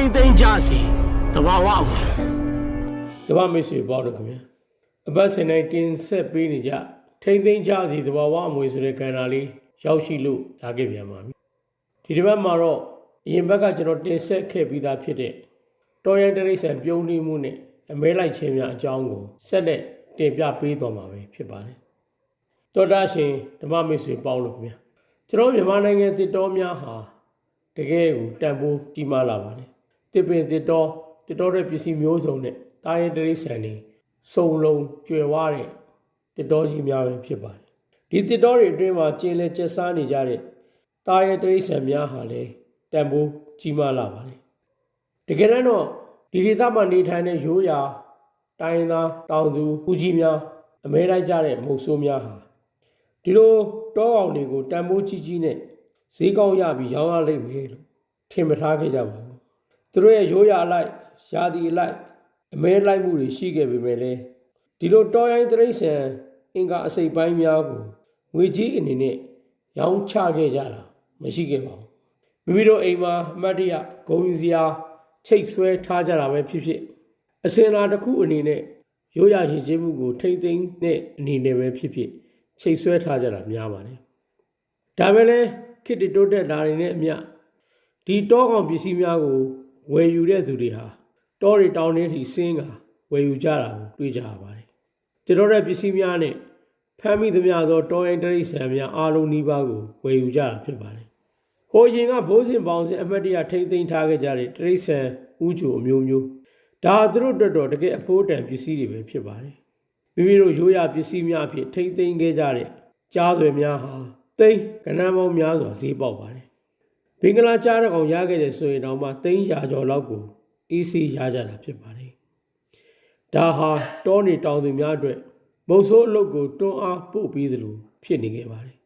မ့်သိမ့်ကြစီတဘာဝဝင်တပတ်မိတ်ဆွေပေါင်းတော့ခင်ဗျာအပတ်စဉ်တိုင်းတင်ဆက်ပေးနေကြထိမ့်သိမ့်ကြစီသဘာဝအမွေဆိုတဲ့ကဏ္ဍလေးရောက်ရှိလို့လာခဲ့ပြန်ပါပြီဒီတစ်ပတ်မှာတော့အရင်ဘက်ကကျွန်တော်တင်ဆက်ခဲ့ပြီးသားဖြစ်တဲ့တော်ရန်တရိษံပြုံးနှီးမှုနဲ့အမဲလိုက်ခြင်းများအကြောင်းကိုဆက်လက်တင်ပြပေးသွားမှာပဲဖြစ်ပါတယ်တော်တာရှင်ဓမ္မမိတ်ဆွေပေါင်းလို့ခင်ဗျာကျွန်တော်မြန်မာနိုင်ငံတစ်တော်များဟာတကယ်ကိုတန်ဖိုးကြီးမားလာပါတယ် တစ်ပင်တစ်တော်တစ်တော်တဲ့ပစ္စည်းမျိုးစုံနဲ့တာရင်တရိษံတွေစုံလုံးကျွယ်ဝတဲ့တစ်တော်ကြီးများပဲဖြစ်ပါတယ်ဒီတစ်တော်တွေအတွင်းမှာကျင်းလဲကျက်စားနေကြတဲ့တာရင်တရိษံများဟာလည်းတန်ဖိုးကြီးမားလာပါတယ်တကယ်တော့ဒီဒေသမှာနေထိုင်တဲ့ရိုးရာတိုင်းသားတောင်သူဦးကြီးများအမဲလိုက်ကြတဲ့မုတ်ဆိုးများဟာဒီလိုတောကောင်တွေကိုတန်ဖိုးကြီးကြီးနဲ့ဈေးကောင်းရပြီးရောင်းရလိမ့်မယ်လို့ထင်မထားခဲ့ကြပါဘူး သူတို့ရဲ့ရိုးရာအလိုက်ရာသီအလိုက်အမဲလိုက်မှုတွေရှိခဲ့ပေမဲ့လည်းဒီလိုတောရိုင်းတရိษံအင်္ဂါအစိပ်ပိုင်းများကိုငွေကြီးအနေနဲ့ရောင်းချခဲ့ကြတာမရှိခဲ့ပါဘူးမိမိတို့အိမ်မှာအမတ်တရဂုံယူစရာချိတ်ဆွဲထားကြတာပဲဖြစ်ဖြစ်အစင်လာတစ်ခုအနေနဲ့ရိုးရာရည်ချင်းမှုကိုထိမ့်သိမ်းတဲ့အနေနဲ့ပဲဖြစ်ဖြစ်ချိတ်ဆွဲထားကြတာများပါတယ်ဒါပဲလေခေတ္တတိုးတက်လာနေတဲ့အမျှဒီတောကောင်ပစ္စည်းများကို ဝယ်ယူတဲ့သူတွေဟာတောတွေတောင်တွေထိဆင်းကဝယ်ယူကြတာကိုတွေ့ကြရပါတယ်ကျွန်တော်တို့ပစ္စည်းများနဲ့ဖမ်းမိသမျှသောတောရင်တရိษံများအားလုံးနီးပါးကိုဝယ်ယူကြတာဖြစ်ပါတယ်ဟိုရင်ကဘိုးစင်ပေါင်းစင်အမတ်တရထိမ့်သိမ်းထားခဲ့ကြတဲ့တရိษံဥချိုအမျိုးမျိုးဒါသူတို့အတွက်တော့တကယ်အဖို့တန်ပစ္စည်းတွေပဲဖြစ်ပါတယ်မိမိတို့ရိုးရာပစ္စည်းများအဖြစ်ထိမ့်သိမ်းခဲ့ကြတဲ့ကြားဆွေများဟာသိန်းကဏ္ဍပေါင်းများစွာဈေးပေါက်ပါတယ် ဘင်္ဂလားကြားတဲ့ကောင်ရခဲ့တဲ့ဆိုရင်တော့မှသိန်းရာကျော်လောက်ကိုအေးစီရကြတာဖြစ်ပါတယ်ဒါဟာတောနေတောင်သူများအတွက်မုတ်ဆိုးအလုပ်ကိုတွန်းအားပို့ပြီးသလိုဖြစ်နေခဲ့ပါတယ်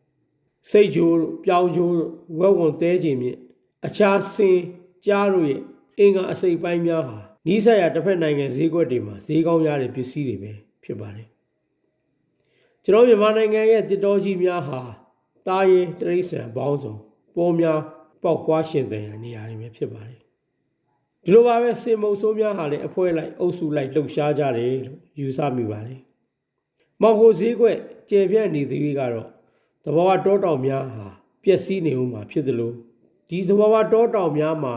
စိတ်ကြိုးတို့ပြောင်းကြိုးတို့ဝက်ဝန်တဲခြင်းမြင့်အခြားစင်ကြားတို့ရဲ့အင်္ဂါအစိပ်ပိုင်းများဟာနီးစပ်ရာတစ်ဖက်နိုင်ငံဈေးကွက်တွေမှာဈေးကောင်းရတဲ့ပစ္စည်းတွေပဲဖြစ်ပါတယ်ကျွန်တော်မြန်မာနိုင်ငံရဲ့တစ်တော်ကြီးများဟာတာရဲတရိษံပေါင်းစုံပေါ်များ ပေါက်ကွာရှင်တဲ့နေရာတွေပဲဖြစ်ပါတယ်ဒီလိုပါပဲစင်မုံဆိုးများဟာလည်းအဖွဲလိုက်အုပ်စုလိုက်လှုပ်ရှားကြတယ်လို့ယူဆမိပါတယ်မော်ဟိုဈေးကွက်ကျေပြန့်နေသေးတွေကတော့သဘာဝတောတောင်များဟာပျက်စီးနေဦးမှာဖြစ်သလိုဒီသဘာဝတောတောင်များမှာ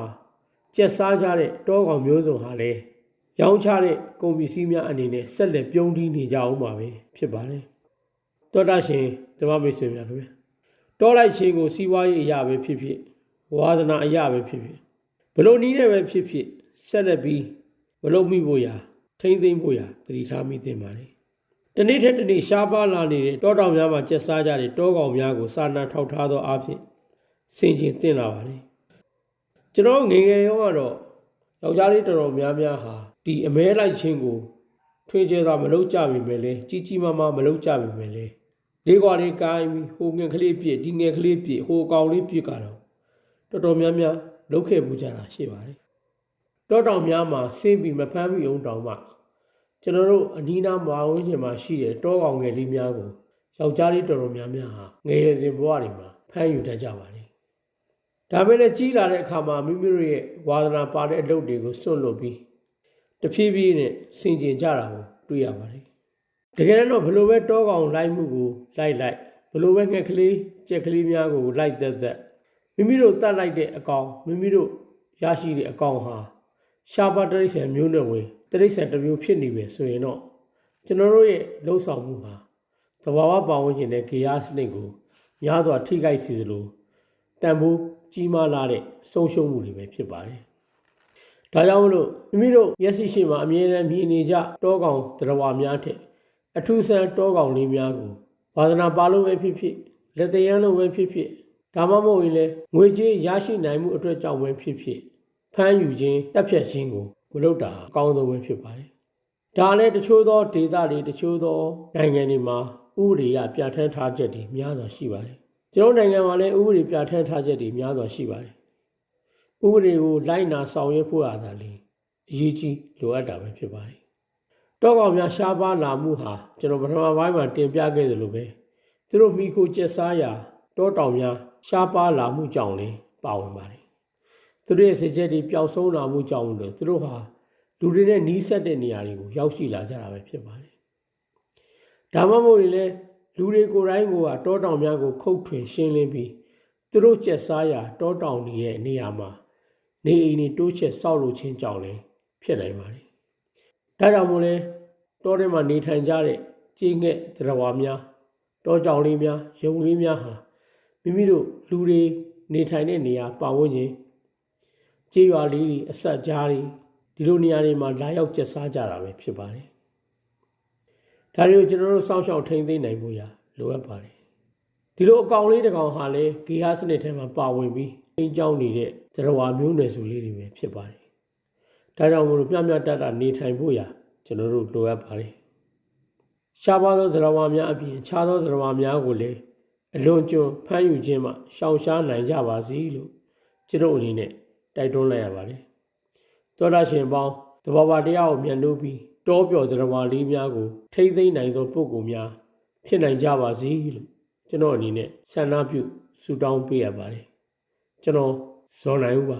ကျက်စားကြတဲ့တောကောင်မျိုးစုံဟာလည်းရောင်းချတဲ့ကုန်ပစ္စည်းများအနေနဲ့ဆက်လက်ပြုံးတီးနေကြအောင်ပါပဲဖြစ်ပါတယ်တောတာရှင်ဓမ္မမိတ်ဆွေများခင်ဗျာတောလိုက်ခြင်းကိုစီးပွားရေးအရာပဲဖြစ်ဖြစ် ဝါသနာအရာပဲဖြစ်ဖြစ်ဘလို့နီးနဲ့ပဲဖြစ်ဖြစ်ဆက်လက်ပြီးမလုပ်မိဖို့ရာထိမ့်သိမ့်ဖို့ရာတတိထားမိသင့်ပါတယ်တနေ့ထက်တနေ့ရှားပါလာနေတဲ့တောတောင်များမှာကျက်စားကြတဲ့တောကောင်များကိုစာနာထောက်ထားသောအဖြစ်ဆင်ခြင်တင်လာပါတယ်ကျွန်တော်ငယ်ငယ်ရောကတော့ယောက်ျားလေးတော်တော်များများဟာဒီအမဲလိုက်ခြင်းကိုထွင်ကျဲစွာမလုပ်ကြပြီမယ်လေကြီးကြီးမားမားမလုပ်ကြပြီမယ်လေလေးကွာလေးကိုင်းပြီးဟိုငယ်ကလေးပြစ်ဒီငယ်ကလေးပြစ်ဟိုအကောင်လေးပြစ်ကတော့ တော်တော်များများလုပ်ခဲ့မှုကြတာရှိပါတယ်တောတောင်များမှာဆင်းပြီးမဖမ်းမိအောင်တောင်မှကျွန်တော်တို့အနီးနားမဝန်းကျင်မှာရှိတဲ့တောကောင်ငယ်လေးများကိုယောက်ျားလေးတော်တော်များများဟာငယ်ရစဉ်ဘဝတွေမှာဖမ်းယူတတ်ကြပါတယ်။ဒါပေမဲ့ကြီးလာတဲ့အခါမှာမိမိတို့ရဲ့ဝါသနာပါတဲ့အလုပ်တွေကိုစွန့်လွတ်ပြီးတဖြည်းဖြည်းနဲ့ဆင်ကျင်ကြတာကိုတွေ့ရပါတယ်။တကယ်တော့ဘလို့ပဲတောကောင်လိုက်မှုကိုလိုက်လိုက်ဘလို့ပဲငှက်ကလေးကြက်ကလေးများကိုလိုက်သက်သက် မိမိတို့တတ်လိုက်တဲ့အကောင်မိမိတို့ရရှိတဲ့အကောင်ဟာရှားပါတရိษံမျိုးနဲ့ဝင်တရိษံတစ်မျိုးဖြစ်နေပြီဆိုရင်တော့ကျွန်တော်တို့ရဲ့လှုပ်ဆောင်မှုဟာသဘာဝပတ်ဝန်းကျင်နဲ့ဂေယစနစ်ကိုများစွာထိခိုက်စေသလိုတန်ဖိုးကြီးမားလာတဲ့ဆုံးရှုံးမှုတွေပဲဖြစ်ပါတယ်။ဒါကြောင့်မလို့မိမိတို့မျက်စိရှိမှအမြဲတမ်းမြင်နေကြတောကောင်တရားများထက်အထူးဆန်းတောကောင်လေးများကိုဝါသနာပါလို့ပဲဖြစ်ဖြစ်လက်သေးရန်လို့ပဲဖြစ်ဖြစ် ဒါမှမဟုတ်ရင်လည်းငွေကြေးရရှိနိုင်မှုအတွက်ကြောင့်ပဲဖြစ်ဖြစ်ဖမ်းယူခြင်းတပ်ဖြတ်ခြင်းကိုမလုပ်တာအကောင်းဆုံးပဲဖြစ်ပါတယ်။ဒါလည်းတချို့သောဒေသတွေတချို့သောနိုင်ငံတွေမှာဥပဒေအရပြဋ္ဌာန်းထားချက်တွေများစွာရှိပါတယ်။ကျွန်တော်နိုင်ငံမှာလည်းဥပဒေပြဋ္ဌာန်းထားချက်တွေများစွာရှိပါတယ်။ဥပဒေကိုလိုက်နာဆောင်ရွက်ဖို့ရတာလေအရေးကြီးလိုအပ်တာပဲဖြစ်ပါတယ်။တောကောင်များရှားပါလာမှုဟာကျွန်တော်ပထမပိုင်းမှာတင်ပြခဲ့သလိုပဲသူတို့မိခိုကျက်စားရာ တောတောင်များရှားပါလာမှုကြောင့်လည်းပါဝင်ပါတယ်။သူတို့ရဲ့စကြက်တွေပျောက်ဆုံးလာမှုကြောင့်လို့သူတို့ဟာလူတွေနဲ့နီးစပ်တဲ့နေရာတွေကိုရောက်ရှိလာကြတာပဲဖြစ်ပါတယ်ဒါမှမဟုတ်ရင်လည်းလူတွေကိုယ်တိုင်းကတောတောင်များကိုခုတ်ထွင်ရှင်းလင်းပြီးသူတို့ကျက်စားရာတောတောင်တွေရဲ့နေရာမှာနေအိမ်တွေတိုးချက်ဆောက်လုပ်ခြင်းကြောင့်လည်းဖြစ်နိုင်ပါတယ်ဒါကြောင့်မို့လဲတောထဲမှာနေထိုင်ကြတဲ့ကြီးငှက်သရဝါများတောကြောင်လေးများရုံလေးများဟာ မိမိတို့လူတွေနေထိုင်တဲ့နေရာပတ်ဝန်းကျင်ကြေးရွာလေးတွေအဆက်ကြားတွေဒီလိုနေရာတွေမှာလာရောက်ကျက်စားကြတာပဲဖြစ်ပါတယ်ဒါတွေကိုကျွန်တော်တို့စောင့်ရှောက်ထိန်းသိမ်းနိုင်ဖို့ရလိုအပ်ပါတယ်ဒီလိုအကောင်လေးတစ်ကောင်ဟာလည်းဂေဟစနစ်ထဲမှာပါဝင်ပြီးအင်းကြောင်းနေတဲ့သရဝါမျိုးနွယ်စုလေးတွေပဲဖြစ်ပါတယ်ဒါကြောင့်မို့လို့ပြပြတတ်တာနေထိုင်ဖို့ရကျွန်တော်တို့လိုအပ်ပါတယ်ရှားပါသောသရဝါများအပြင်ခြားသောသရဝါများကိုလည်း အလွန်ကျွံဖမ်းယူခြင်းမှရှောင်ရှားနိုင်ကြပါစေလို့ကျွန်တော်အနေနဲ့တိုက်တွန်းလိုက်ရပါတယ်သောတာရှင်ပေါင်းတဘာဝတရားကိုမြတ်လို့ပြီးတောပြောသရဝါလေးများကိုထိမ့်သိမ့်နိုင်သောပုဂ္ဂိုလ်များဖြစ်နိုင်ကြပါစေလို့ကျွန်တော်အနေနဲ့ဆန္ဒပြုဆုတောင်းပေးရပါတယ်ကျွန်တော်ဇော်နိုင်ဦးပါ